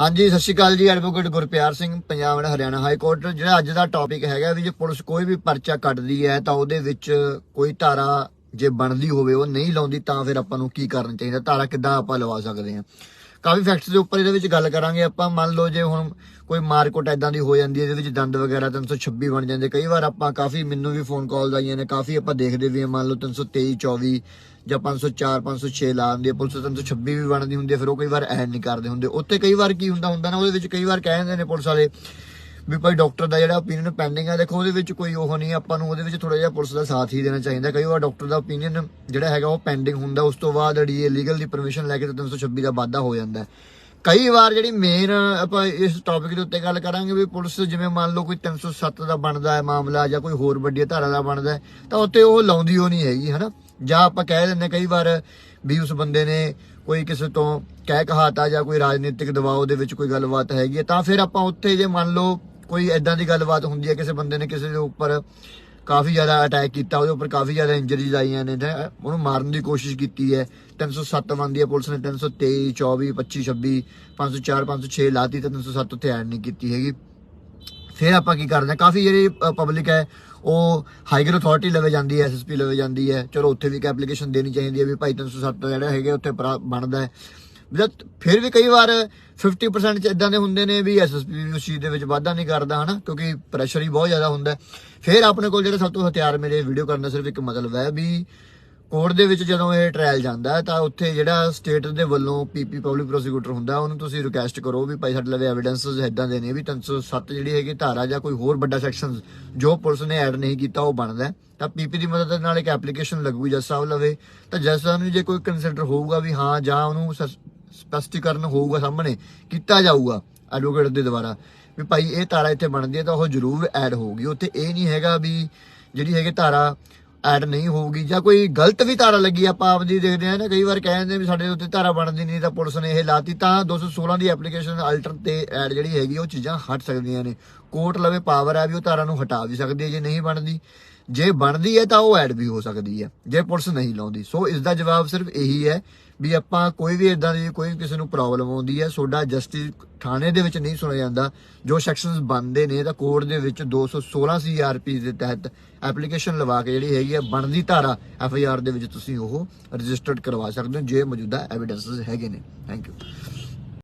ਹਾਂਜੀ, ਸਤਿ ਸ਼੍ਰੀ ਅਕਾਲ ਜੀ advocate Gurpyar Singh, Punjab and Haryana high court. ਜਿਹੜਾ ਅੱਜ ਦਾ ਟੌਪਿਕ ਹੈਗਾ ਵੀ ਜੇ ਪੁਲਿਸ ਕੋਈ ਵੀ ਪਰਚਾ ਕੱਟਦੀ ਹੈ, ਤਾਂ ਉਹਦੇ ਵਿੱਚ ਕੋਈ ਧਾਰਾ ਜੇ ਬਣਦੀ ਹੋਵੇ, ਉਹ ਨਹੀਂ ਲਾਉਂਦੀ, ਤਾਂ ਫਿਰ ਆਪਾਂ ਨੂੰ ਕੀ ਕਰਨਾ ਚਾਹੀਦਾ? ਧਾਰਾ ਕਿੱਦਾਂ ਆਪਾਂ ਲਵਾ ਸਕਦੇ ਹਾਂ? ਕਾਫੀ ਫੈਕਟਸ ਦੇ ਉੱਪਰ ਇਹਦੇ ਵਿੱਚ ਗੱਲ ਕਰਾਂਗੇ ਆਪਾਂ। ਮੰਨ ਲਓ ਜੇ ਹੁਣ ਕੋਈ ਮਾਰਕਟ ਐਦਾਂ ਦੀ ਹੋ ਜਾਂਦੀ ਹੈ, ਇਹਦੇ ਵਿੱਚ ਦੰਦ ਵਗੈਰਾ 326 ਬਣ ਜਾਂਦੇ। ਕਈ ਵਾਰ ਆਪਾਂ ਕਾਫੀ ਮੈਨੂੰ ਵੀ ਫੋਨ ਕਾਲਸ ਆਈਆਂ ਨੇ, ਕਾਫੀ ਆਪਾਂ ਦੇਖਦੇ ਵੀ ਹਾਂ। ਮੰਨ ਲਓ 323 24 ਜਾਂ 504 506 ਲਾ ਦਿੰਦੀ ਹੈ ਪੁਲਿਸ 326 ਵੀ ਬਣਦੀ ਹੁੰਦੀ ਹੈ, ਫਿਰ ਉਹ ਕਈ ਵਾਰ ਐਡ ਨਹੀਂ ਕਰਦੇ ਹੁੰਦੇ। ਉੱਥੇ ਕਈ ਵਾਰ ਕੀ ਹੁੰਦਾ ਹੁੰਦਾ ਨਾ, ਉਹਦੇ ਵਿੱਚ ਕਈ ਵਾਰ ਕਹਿ ਦਿੰਦੇ ਨੇ ਪੁਲਿਸ ਵਾਲੇ ਵੀ ਭਾਈ ਡਾਕਟਰ ਦਾ ਜਿਹੜਾ ਓਪੀਨੀਅਨ ਪੈਂਡਿੰਗ ਹੈ ਦੇਖੋ ਉਹਦੇ ਵਿੱਚ ਕੋਈ ਉਹ ਨਹੀਂ, ਆਪਾਂ ਨੂੰ ਉਹਦੇ ਵਿੱਚ ਥੋੜਾ ਜਿਹਾ ਪੁਲਿਸ ਦਾ ਸਾਥ ਹੀ ਦੇਣਾ ਚਾਹੀਦਾ ਕਈ ਵਾਰ ਡਾਕਟਰ ਦਾ ਓਪੀਨੀਅਨ ਜਿਹੜਾ ਹੈਗਾ ਉਹ ਪੈਂਡਿੰਗ ਹੁੰਦਾ, ਉਸ ਤੋਂ ਬਾਅਦ ਜਿਹੜੀ ਲੀਗਲ ਦੀ ਪਰਮਿਸ਼ਨ ਲੈ ਕੇ ਤਾਂ 326 ਦਾ ਵਾਧਾ ਹੋ ਜਾਂਦਾ ਕਈ ਵਾਰ ਜਿਹੜੀ ਮੇਨ ਆਪਾਂ ਇਸ ਟੌਪਿਕ ਦੇ ਉੱਤੇ ਗੱਲ ਕਰਾਂਗੇ ਵੀ ਪੁਲਿਸ ਜਿਵੇਂ ਮੰਨ ਲਓ ਕੋਈ 307 ਦਾ ਬਣਦਾ ਹੈ ਮਾਮਲਾ ਜਾਂ ਕੋਈ ਹੋਰ ਵੱਡੀ ਧਾਰਾ ਦਾ ਬਣਦਾ ਤਾਂ ਉੱਤੇ ਉਹ ਲਾਉਂਦੀ ਉਹ ਨਹੀਂ ਹੈਗੀ, ਹਨਾ? ਜਾਂ ਆਪਾਂ ਕਹਿ ਦਿੰਦੇ ਕਈ ਵਾਰ ਵੀ ਉਸ ਬੰਦੇ ਨੇ ਕੋਈ ਕਿਸੇ ਤੋਂ ਕਹਿ ਕਹਾਤਾ ਜਾਂ ਕੋਈ ਰਾਜਨੀਤਿਕ ਦਬਾਅ ਦੇ ਵਿੱਚ ਕੋਈ ਗੱਲਬਾਤ ਹੈਗੀ ਹੈ, ਤਾਂ ਫਿਰ ਆਪਾਂ ਉੱਥੇ ਜੇ ਮੰਨ ਲਓ ਕੋਈ ਐਦਾਂ ਦੀ ਗੱਲਬਾਤ ਹੁੰਦੀ ਹੈ, ਕਿਸੇ ਬੰਦੇ ਨੇ ਕਿਸੇ ਦੇ ਉੱਪਰ ਕਾਫੀ ਜ਼ਿਆਦਾ ਅਟੈਕ ਕੀਤਾ, ਉਹਦੇ ਉੱਪਰ ਕਾਫੀ ਜ਼ਿਆਦਾ ਇੰਜਰੀਜ਼ ਆਈਆਂ ਨੇ ਜਾਂ ਉਹਨੂੰ ਮਾਰਨ ਦੀ ਕੋਸ਼ਿਸ਼ ਕੀਤੀ ਹੈ। 307 ਬੰਦੀ ਹੈ ਪੁਲਿਸ ਨੇ 323 24 25 26 504 506 ਲਾਤੀ ਤਾਂ 307 ਉੱਥੇ ਐਡ ਨਹੀਂ ਕੀਤੀ ਹੈਗੀ। ਫਿਰ ਆਪਾਂ ਕੀ ਕਰਦੇ ਹਾਂ? ਕਾਫੀ ਜਿਹੜੀ ਪਬਲਿਕ ਹੈ, ਉਹ ਹਾਈਗਰ ਅਥਾਰਟੀ ਲਵੇ ਜਾਂਦੀ ਹੈ ਐਸਐਸਪੀ ਲਵੇ ਜਾਂਦੀ ਹੈ। ਚਲੋ, ਉੱਥੇ ਵੀ ਇੱਕ ਐਪਲੀਕੇਸ਼ਨ ਦੇਣੀ ਚਾਹੀਦੀ ਹੈ ਵੀ ਭਾਈ 307 ਜਿਹੜਾ ਹੈਗਾ, ਉੱਥੇ ਪਰਾ- ਬਣਦਾ ਹੈ। ਫਿਰ ਵੀ ਕਈ ਵਾਰ 50% ਚ ਇਦਾਂ ਦੇ ਹੁੰਦੇ ਨੇ ਵੀ ਐਸਐਸਪੀ ਵੀ ਉਸ ਚੀਜ਼ ਦੇ ਵਿੱਚ ਵਾਧਾ ਨਹੀਂ ਕਰਦਾ, ਹਨਾ? ਕਿਉਂਕਿ ਪ੍ਰੈਸ਼ਰ ਹੀ ਬਹੁਤ ਜ਼ਿਆਦਾ ਹੁੰਦਾ। ਫਿਰ ਆਪਣੇ ਕੋਲ ਜਿਹੜਾ ਸਭ ਤੋਂ ਹਥਿਆਰ ਮੇਰੇ ਵੀਡੀਓ ਕਰਨ ਦਾ ਸਿਰਫ ਇੱਕ ਮਤਲਬ ਹੈ ਵੀ ਕੋਰਟ ਦੇ ਵਿੱਚ ਜਦੋਂ ਇਹ ਟ੍ਰਾਇਲ ਜਾਂਦਾ ਤਾਂ ਉੱਥੇ ਜਿਹੜਾ ਸਟੇਟ ਦੇ ਵੱਲੋਂ ਪੀਪੀ ਪਬਲਿਕ ਪ੍ਰੋਸੀਕਿਊਟਰ ਹੁੰਦਾ, ਉਹਨੂੰ ਤੁਸੀਂ ਰਿਕੁਐਸਟ ਕਰੋ ਵੀ ਭਾਈ ਸਾਡੇ ਲਵੇ ਐਵੀਡੈਂਸਸ ਇਦਾਂ ਦੇ ਨੇ ਵੀ 307 ਜਿਹੜੀ ਹੈਗੀ ਧਾਰਾ ਜਾਂ ਕੋਈ ਹੋਰ ਵੱਡਾ ਸੈਕਸ਼ਨ ਜੋ ਪੁਲਿਸ ਨੇ ਐਡ ਨਹੀਂ ਕੀਤਾ, ਉਹ ਬਣਦਾ ਹੈ। ਤਾਂ ਪੀਪੀ ਦੀ ਮਦਦ ਨਾਲ ਇੱਕ ਐਪਲੀਕੇਸ਼ਨ ਲੱਗੂਗੀ ਜੱਜ ਸਾਹਿਬ ਲਵੇ। ਤਾਂ ਜੱਜ ਸਾਹਿਬ ਨੂੰ ਜੇ ਕੋਈ ਕੰਸੀਡਰ ਹੋਊਗਾ ਵੀ ਹਾਂ ਜਾਂ ਉਹਨੂੰ ਸਪਸ਼ਟੀਕਰਨ ਹੋਊਗਾ ਸਾਹਮਣੇ, ਕੀਤਾ ਜਾਊਗਾ ਐਡਵੋਕੇਟ ਦੇ ਦੁਆਰਾ। ਵੀ ਭਾਈ ਇਹ ਧਾਰਾ ਇੱਥੇ ਬਣਦੀ ਹੈ ਤਾਂ ਉਹ ਜ਼ਰੂਰ ਐਡ ਹੋਊਗੀ। ਉੱਥੇ ਇਹ ਨਹੀਂ ਹੈਗਾ ਵੀ ਜਿਹੜੀ ਹੈਗੀ ਧਾਰਾ ਐਡ ਨਹੀਂ ਹੋਊਗੀ ਜਾਂ ਕੋਈ ਗਲਤ ਵੀ ਧਾਰਾ ਲੱਗੀ, ਆਪਾਂ ਆਪਦੀ ਦੇਖਦੇ ਆ ਨਾ, ਕਈ ਵਾਰ ਕਹਿੰਦੇ ਵੀ ਸਾਡੇ ਉੱਤੇ ਧਾਰਾ ਬਣਦੀ ਨਹੀਂ ਤਾਂ ਪੁਲਿਸ ਨੇ ਇਹ ਲਾਤੀ ਤਾਂ 216 ਦੀ ਐਪਲੀਕੇਸ਼ਨ ਅਲਟਰ ਤੇ ਐਡ ਜਿਹੜੀ ਹੈਗੀ ਉਹ ਚੀਜ਼ਾਂ ਹਟ ਸਕਦੀਆਂ ਨੇ। ਕੋਰਟ ਲਵੇ ਪਾਵਰ ਹੈ ਵੀ ਉਹ ਧਾਰਾ ਨੂੰ ਹਟਾ ਵੀ ਸਕਦੀ ਹੈ, ਜੇ ਨਹੀਂ ਬਣਦੀ ਜੇ ਬਣਦੀ ਹੈ ਤਾਂ ਉਹ ਐਡ ਵੀ ਹੋ ਸਕਦੀ ਹੈ, ਜੇ ਪੁਲਿਸ ਨਹੀਂ ਲਾਉਂਦੀ। ਸੋ ਇਸ ਦਾ ਜਵਾਬ ਸਿਰਫ ਇਹੀ ਹੈ ਵੀ ਆਪਾਂ ਕੋਈ ਵੀ ਇਦਾਂ ਦੀ ਕੋਈ ਕਿਸੇ ਨੂੰ ਪ੍ਰੋਬਲਮ ਆਉਂਦੀ ਹੈ, ਸੋਡਾ ਜਸਟਿਸ ਥਾਣੇ ਦੇ ਵਿੱਚ ਨਹੀਂ ਸੁਣਿਆ ਜਾਂਦਾ। ਜੋ ਸੈਕਸ਼ਨਸ ਬਣਦੇ ਨੇ, ਤਾਂ ਕੋਰਟ ਦੇ ਵਿੱਚ 216 ਸੀਆਰਪੀ ਦੇ ਤਹਿਤ ਐਪਲੀਕੇਸ਼ਨ ਲਵਾ ਕੇ ਜਿਹੜੀ ਹੈਗੀ ਹੈ, ਬਣਦੀ ਧਾਰਾ ਐਫ ਆਈ ਆਰ ਦੇ ਵਿੱਚ ਤੁਸੀਂ ਉਹ ਰਜਿਸਟਰਡ ਕਰਵਾ ਸਕਦੇ ਹੋ, ਜੇ ਮੌਜੂਦਾ ਐਵੀਡੈਂਸਸ ਹੈਗੇ ਨੇ। Thank you